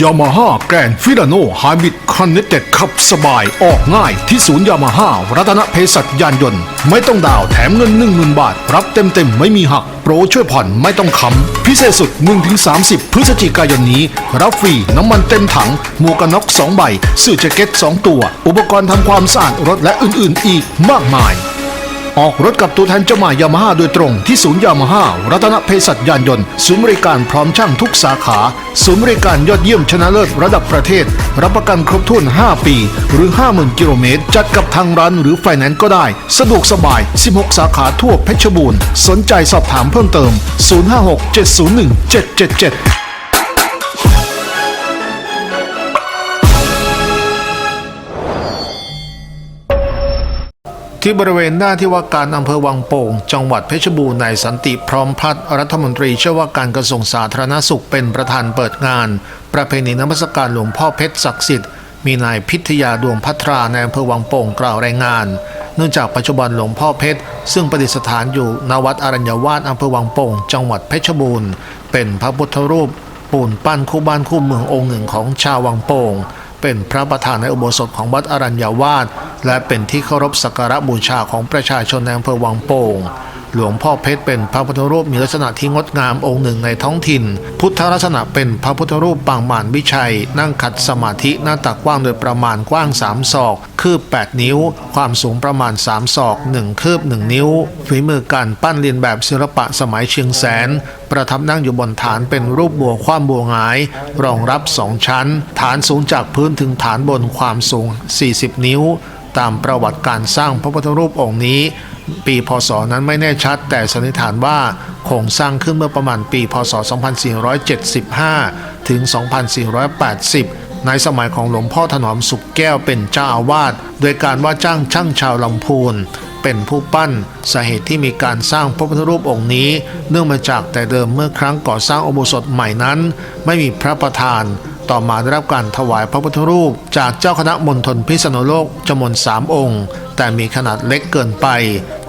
ยามาฮ่าแกรนฟิลาโนไฮบริดคอนเน c เต็ดขับสบายออกง่ายที่ศูนย์ยามาฮ่ารัตนเพศัตยานยนต์ ไม่ต้องดาวแถมเงิน 10,000 บาท รับเต็มๆ ไม่มีหัก โปรช่วยผ่อนไม่ต้องค้ำพิเศษสุด 1-30 พฤศจิกายนนี้ รับฟรีน้ำมันเต็มถังหมวกกันน็อก2ใบเสื้อแจ็คเก็ต 2 ตัว อุปกรณ์ทำความสะอาดรถและอื่นๆ อีกมากมาย ออกรถกับตัวแทนจำหน่ายยามาฮ่าโดยตรงที่ศูนย์ยามาฮ่ารัตนเพศัตยานยนต์ ศูนย์บริการพร้อมช่างทุกสาขา ศูนย์บริการยอดเยี่ยมชนะเลิศระดับประเทศ รับประกันครบถ้วน 5 ปี หรือ 50,000 กิโลเมตร จัดกับทางร้านหรือไฟแนนซ์ก็ได้ สะดวกสบาย 16 สาขาทั่วเพชรบูรณ์ สนใจสอบถามเพิ่มเติม 056 701 777 ที่บริเวณหน้าที่ว่าการอำเภอวังโป่ง จังหวัดเพชรบูรณ์นายสันติพร้อมพัฒน์รัฐมนตรีช่วยว่าการกระทรวงสาธารณสุขเป็นประธานเปิดงาน ประเพณีนมัสการหลวงพ่อเพชรศักดิ์สิทธิ์มีนายพิทยาดวงพัทราในอำเภอวังโป่งกล่าวรายงาน เนื่องจากปัจจุบันหลวงพ่อเพชร ซึ่งประดิษฐานอยู่ณวัดอรัญญวาสอำเภอวังโป่ง จังหวัดเพชรบูรณ์เป็นพระพุทธรูป ปูนปั้นคู่บ้านคู่เมืององค์หนึ่งของชาววังโป่งเป็นพระประธานในอุโบสถของวัดอรัญญาวาส และเป็นที่เคารพสักการะบูชาของประชาชนในอำเภอวังโป่ง หลวงพ่อเพชรเป็นพระพุทธรูปมีลักษณะที่งดงามองค์หนึ่งในท้องถิ่น พุทธลักษณะเป็นพระพุทธรูปปางมารวิชัย นั่งขัดสมาธิหน้าตักกว้างโดยประมาณกว้าง 3 ศอก คืบ 8 นิ้ว ความสูงประมาณ 3 ศอก 1 คืบ 1 นิ้ว ฝีมือการปั้นเรียนแบบศิลปะสมัยเชียงแสน ประทับนั่งอยู่บนฐานเป็นรูปบัวคว่ำบัวหงาย รองรับสองชั้น ฐานสูงจากพื้นถึงฐานบนความสูง 40 นิ้ว ตามประวัติการสร้างพระพุทธรูปองค์นี้ ปีพศนั้นไม่แน่ชัด แต่สันนิษฐานว่าโครงสร้างขึ้นเมื่อประมาณปีพศ 2475 ถึง 2480 ในสมัยของหลวงพ่อถนอมสุขแก้วเป็นเจ้าอาวาสโดยการว่าจ้างช่างชาวลำพูนเป็นผู้ปั้นสาเหตุที่มีการสร้างพระพุทธรูปองค์นี้ เนื่องมาจากแต่เดิมเมื่อครั้งก่อสร้างอุโบสถใหม่นั้น ไม่มีพระประธาน ต่อมาได้รับการถวายพระพุทธรูป จากเจ้าคณะมณฑลพิษณุโลกจำนวนสามองค์ แต่มีขนาดเล็กเกินไป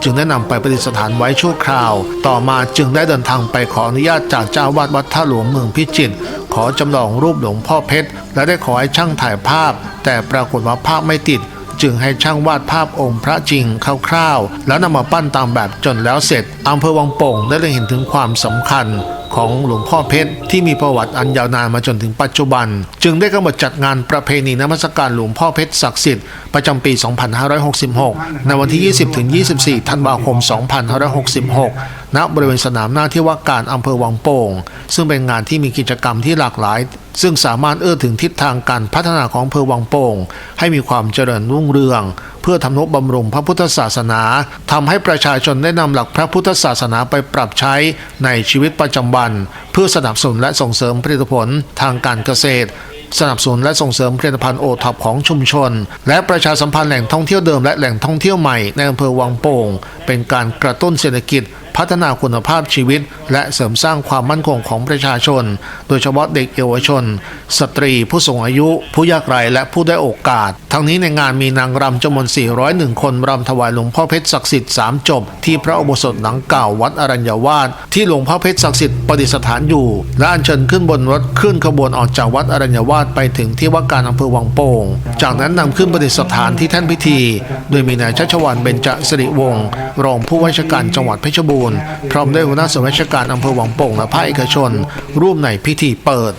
จึงได้นำไปประดิษฐานไว้ชั่วคราว ต่อมาจึงได้เดินทางไปขออนุญาตจากเจ้าวาดวัดท่าหลวงเมืองพิจิตรขอจำลองรูปหลวงพ่อเพชร และได้ขอให้ช่างถ่ายภาพ แต่ปรากฏว่าภาพไม่ติดจึงให้ช่างวาดภาพองค์พระจริงคร่าวๆ แล้วนำมาปั้นตามแบบจนแล้วเสร็จอำเภอวังโป่งได้เล็งเห็นถึงความสำคัญ ของหลวงพ่อเพชร ที่มีประวัติอันยาวนานมาจนถึงปัจจุบัน จึงได้กำหนดจัดงานประเพณีนมัสการหลวงพ่อเพชรศักดิ์สิทธิ์ประจำปี 2566 ในวันที่ 20-24 ธันวาคม 2566 ณ บริเวณสนามหน้าที่ว่าการอำเภอวังโป่ง ซึ่งเป็นงานที่มีกิจกรรมที่หลากหลาย ซึ่งสามารถเอื้อถึงทิศทางการพัฒนาของอำเภอวังโป่ง ให้มีความเจริญรุ่งเรือง พื่อทำนุบำรุงพระพุทธศาสนาทำให้ประชาชนได้นำหลักพระพุทธศาสนาไปปรับใช้ในชีวิตประจำวัน เพื่อสนับสนุนและส่งเสริมผลิตผลทางการเกษตรสนับสนุนและส่งเสริมผลิตภัณฑ์โอท็อปของชุมชน และประชาสัมพันธ์แหล่งท่องเที่ยวเดิมและแหล่งท่องเที่ยวใหม่ในอำเภอวังโป่ง เป็นการกระตุ้นเศรษฐกิจ พัฒนาคุณภาพชีวิต และเสริมสร้างความมั่นคงของประชาชน โดยเฉพาะเด็กเยาวชน สตรีผู้สูงอายุ ผู้ยากไร้และผู้ได้โอกาส ทั้งนี้ในงานมีนางรำจำนวน 401 คนรำถวายหลวงพ่อเพชรศักดิ์สิทธิ์3จบ ที่พระอุโบสถหลังเก่าวัดอรัญญาวาสที่หลวงพ่อเพชรศักดิ์สิทธิ์ประดิษฐานอยู่ และอัญเชิญขึ้นบนรถขึ้นขบวนออกจากวัดอรัญญาวาสไปถึงที่ว่าการอำเภอวังโป่ง จากนั้นนำขึ้นประดิษฐานที่แท่นพิธี โดยมีนายชัชวานเบญจสิริวงศ์รองผู้ว่าราชการจังหวัดเพชรบูรณ์ล พร้อมด้วยหัวหน้าส่วนราชการอำเภอหวังโป่งและภาคเอกชน ร่วมในพิธีเปิด